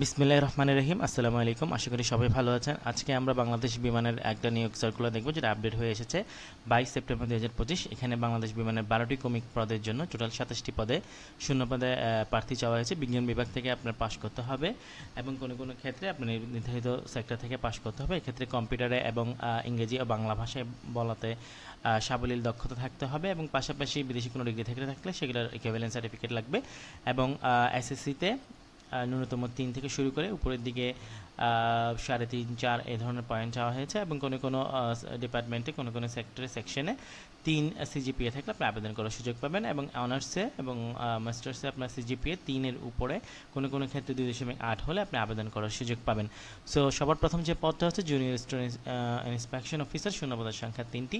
বিসমিল্লাহ রহমান রহিম, আসসালামু আলাইকুম। আশা করি সবাই ভালো আছেন। আজকে আমরা বাংলাদেশ বিমানের একটা নিয়োগ সার্কুলার দেখব, যেটা আপডেট হয়ে এসেছে বাইশ সেপ্টেম্বর দুই হাজার পঁচিশ। এখানে বাংলাদেশ বিমানের বারোটি কমিক পদের জন্য টোটাল সাতাশটি পদে শূন্য পদে প্রার্থী চাওয়া হয়েছে। বিজ্ঞান বিভাগ থেকে আপনার পাশ করতে হবে এবং কোনো কোনো ক্ষেত্রে আপনার নির্ধারিত সেক্টর থেকে পাশ করতে হবে। এক্ষেত্রে কম্পিউটারে এবং ইংরেজি ও বাংলা ভাষায় বলাতে সাবলীল দক্ষতা থাকতে হবে এবং পাশাপাশি বিদেশি কোনো ডিগ্রি থেকে থাকলে সেগুলোর ইকুইভ্যালেন্ট সার্টিফিকেট লাগবে এবং এসএসসিতে ন্যূনতম তিন থেকে শুরু করে উপরের দিকে সাড়ে তিন, চার এই ধরনের পয়েন্ট চাওয়া হয়েছে এবং কোনো কোনো ডিপার্টমেন্টে কোনো কোনো সেক্টরে সেকশনে তিন সিজিপিএ থাকলে আপনি আবেদন করার সুযোগ পাবেন এবং অনার্সে এবং মাস্টার্সে আপনার সিজিপিএ তিনের উপরে কোনো কোনো ক্ষেত্রে দুই দশমিক আট হলে আপনি আবেদন করার সুযোগ পাবেন। সো সবার প্রথম যে পদটা হচ্ছে জুনিয়র স্টুডেন্ট ইন্সপেকশন অফিসার শূন্যপদের সংখ্যা তিনটি।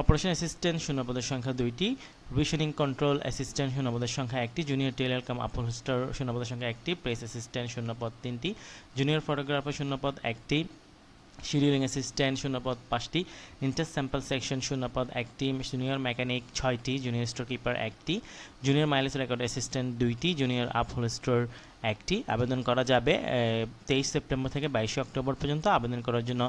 অপারেশন অ্যাসিস্ট্যান্ট শূন্যপদের সংখ্যা দুইটি। প্রভিশনিং কন্ট্রোল অ্যাসিস্ট্যান্ট শূন্যপদের সংখ্যা একটি। জুনিয়র টেলার কাম আপোস্টার শূন্যপদের সংখ্যা একটি। প্রেস অ্যাসিস্ট্যান্ট শূন্যপদ তিনটি। জুনিয়র ফটোগ্রাফার শূন্যপদ একটি। শিডিউলিং অ্যাসিস্ট্যান্ট শূন্যপদ পাঁচটি। ইন্টার স্যাম্পল সেকশন শূন্যপদ একটি। জুনিয়র মেকানিক ছয়টি। জুনিয়র স্টোর কিপার একটি। জুনিয়র মাইলেজ রেকর্ড অ্যাসিস্ট্যান্ট দুইটি। জুনিয়র আপ হোল স্টোর একটি আবেদন করা যাবে তেইশ সেপ্টেম্বর থেকে বাইশে অক্টোবর পর্যন্ত আবেদন করার জন্য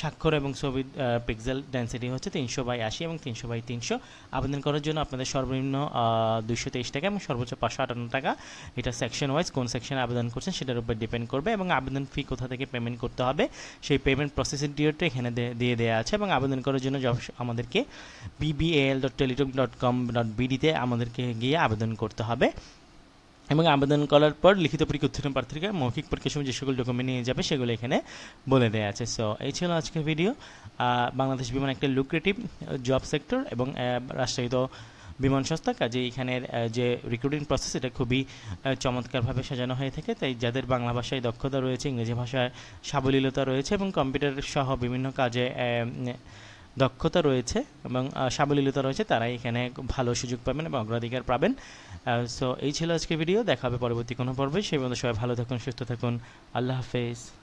স্বাক্ষর এবং ছবি পিক্সেল ডেন্সিটি হচ্ছে তিনশো বাই আশি এবং তিনশো বাই তিনশো। আবেদন করার জন্য আপনাদের সর্বনিম্ন দুশো তেইশ টাকা এবং সর্বোচ্চ পাঁচশো আটান্ন টাকা। এটা সেকশন ওয়াইজ কোন সেকশনে আবেদন করছেন সেটার উপর ডিপেন্ড করবে এবং আবেদন ফি কোথা থেকে পেমেন্ট করতে হবে সেই পেমেন্ট প্রসেসিং ডিওটা এখানে দিয়ে দেওয়া আছে এবং আবেদন করার জন্য আমাদেরকে BBL dot Teletalk dot com dot বিডিতে আমাদেরকে গিয়ে আবেদন করতে হবে। এবং আবেদন করার পর লিখিত পরীক্ষা উত্তীর্ণ প্রার্থীকে মৌখিক পরীক্ষার সময় যে সকল ডকুমেন্ট নিয়ে যাবে সেগুলো এখানে বলে দেওয়া আছে। সো এই ছিল আজকের ভিডিও বাংলাদেশ বিমান একটা লুক্রেটিভ জব সেক্টর এবং আহ, রাষ্ট্রায়ত্ত বিমান সংস্থা। কাজে এখানের যে রিক্রুটিং প্রসেস এটা খুবই চমৎকারভাবে সাজানো হয়ে থাকে। তাই যাদের বাংলা ভাষায় দক্ষতা রয়েছে ইংরেজি ভাষায় সাবলীলতা রয়েছে এবং কম্পিউটার সহ বিভিন্ন কাজে দক্ষতা রয়েছে এবং সাবলীলতা রয়েছে তারা এখানে ভালো সুযোগ পাবেন এবং অগ্রাধিকার পাবেন। সো এই ছিল আজকে ভিডিও দেখা হবে পরবর্তী কোনো পর্বে। সেই পর্যন্ত সবাই ভালো থাকুন, সুস্থ থাকুন। আল্লাহ হাফেজ।